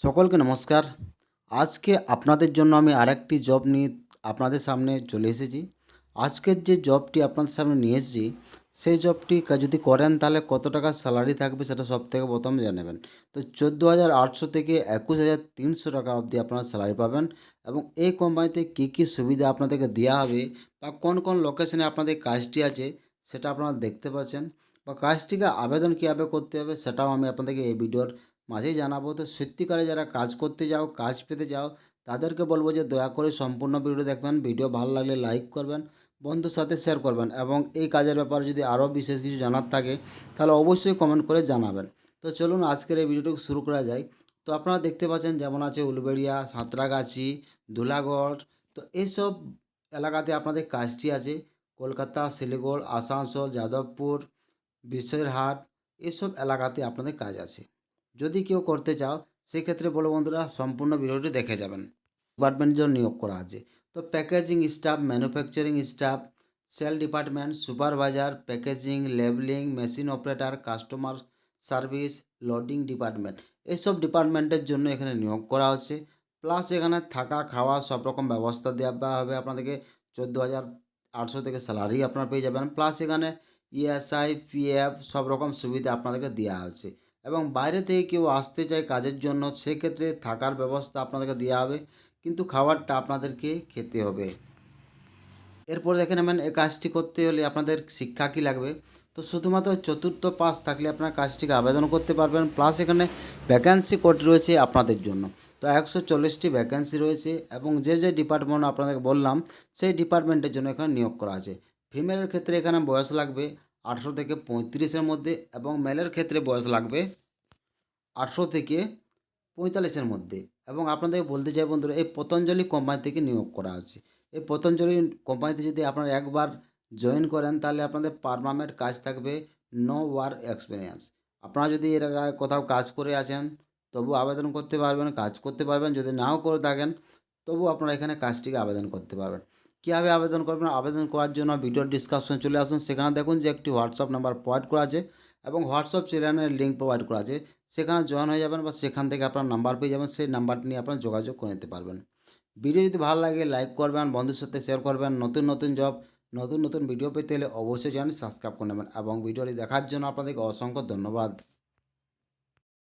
সকলকে নমস্কার। আজকে আপনাদের জন্য আমি আরেকটি জব নিয়ে আপনাদের সামনে চলে এসেছি। আজকের যে জবটি আপনাদের সামনে নিয়ে এসেছি, সেই জবটি যদি করেন তাহলে কত টাকা স্যালারি থাকবে সেটা সব থেকে প্রথম জানাবেন তো চোদ্দ হাজার আটশো থেকে একুশ হাজার তিনশো টাকা অবধি আপনারা স্যালারি পাবেন এবং এই কোম্পানিতে কী কী সুবিধা আপনাদেরকে দেওয়া হবে বা কোন কোন লোকেশনে আপনাদের কাজটি আছে সেটা আপনারা দেখতে পাচ্ছেন বা কাজটিকে আবেদন কীভাবে করতে হবে সেটাও আমি আপনাদেরকে এই ভিডিওর মাঝেই জানাব, তো সত্যিকারে যারা কাজ করতে যাও, কাজ পেতে যাও, তাদেরকে বলব যে দয়া করে সম্পূর্ণ ভিডিও দেখবেন। ভিডিও ভালো লাগলে লাইক করবেন, বন্ধুর সাথে শেয়ার করবেন এবং এই কাজের ব্যাপারে যদি আরও বিশেষ কিছু জানার থাকে, তাহলে অবশ্যই কমেন্ট করে জানাবেন। তো চলুন আজকের এই ভিডিওটুকু শুরু করা যায় তো আপনারা দেখতে পাচ্ছেন যেমন আছে উলবেড়িয়া, সাঁতরাগাছি ধুলাগড় তো এইসব এলাকাতে আপনাদের কাজটি আছে। কলকাতা, শিলিগুড়, আসানসোল, যাদবপুর বিশ্বরহাট এসব এলাকাতে আপনাদের কাজ আছে। যদি কেউ করতে চাও, সেক্ষেত্রে বলো বন্ধুরা, সম্পূর্ণ ভিডিওটি দেখে যাবেন। ডিপার্টমেন্টের জন্য নিয়োগ করা আছে। তো packaging staff manufacturing staff sale department supervisor packaging labeling machine operator customer service loading department এইসব ডিপার্টমেন্টের জন্য এখানে নিয়োগ করা হচ্ছে। প্লাস এখানে থাকা, খাওয়া, সব রকম ব্যবস্থা দেওয়া হবে আপনাদেরকে চোদ্দ হাজার আটশো থেকে স্যালারি আপনারা পেয়ে যাবেন। প্লাস এখানে ইএসআই পিএফ সব রকম সুবিধা আপনাদেরকে দেওয়া আছে। এবং বাইরে থেকে কেউ আসতে চায় কাজের জন্য, সেক্ষেত্রে থাকার ব্যবস্থা আপনাদেরকে দেওয়া হবে। কিন্তু খাবারটা আপনাদেরকে খেতে হবে। এরপর দেখে নেবেন এই কাজটি করতে হলে আপনাদের শিক্ষা কী লাগবে? তো শুধুমাত্র চতুর্থ পাস থাকলে আপনার কাজটিকে আবেদন করতে পারবেন। প্লাস এখানে ভ্যাকেন্সি কোড রয়েছে আপনাদের জন্য। তো একশো চল্লিশটি ভ্যাকেন্সি রয়েছে এবং যে যে ডিপার্টমেন্ট আপনাদেরকে বললাম, সেই ডিপার্টমেন্টের জন্য এখানে নিয়োগ করা আছে। ফিমেলের ক্ষেত্রে এখানে বয়স লাগবে আঠেরো থেকে পঁয়ত্রিশের মধ্যে এবং মেলের ক্ষেত্রে বয়স লাগবে আঠেরো থেকে পঁয়তাল্লিশের মধ্যে। এবং আপনাদের বলতে চাই বন্ধুরা, এই পতঞ্জলি কোম্পানি থেকে নিয়োগ করা আছে এই পতঞ্জলি কোম্পানিতে যদি আপনারা একবার জয়েন করেন, তাহলে আপনাদের পারমানেন্ট কাজ থাকবে নো ওয়ার এক্সপিরিয়েন্স আপনারা যদি এর আগে কোথাও কাজ করে আছেন তবু আবেদন করতে পারবেন, কাজ করতে পারবেন, যদি নাও করে থাকেন তবু আপনারা এখানে কাজটিকে আবেদন করতে পারবেন। কীভাবে আবেদন করবেন, আবেদন করার জন্য ভিডিও ডিসকাশনে চলে আসুন। সেখানে দেখুন যে একটি হোয়াটসঅ্যাপ নাম্বার প্রোভাইড করা আছে এবং হোয়াটসঅ্যাপ চ্যানেলের লিঙ্ক প্রোভাইড করা আছে। সেখানে জয়েন হয়ে যাবেন বা সেখান থেকে আপনার নাম্বার পেয়ে যাবেন, সেই নাম্বারটি নিয়ে আপনারা যোগাযোগ করে নিতে পারবেন। ভিডিও যদি ভালো লাগে লাইক করবেন বন্ধুর সাথে শেয়ার করবেন। নতুন নতুন জব নতুন নতুন ভিডিও পেতে হলে অবশ্যই জানি সাবস্ক্রাইব করে নেবেন এবং ভিডিওটি দেখার জন্য আপনাদেরকে অসংখ্য ধন্যবাদ।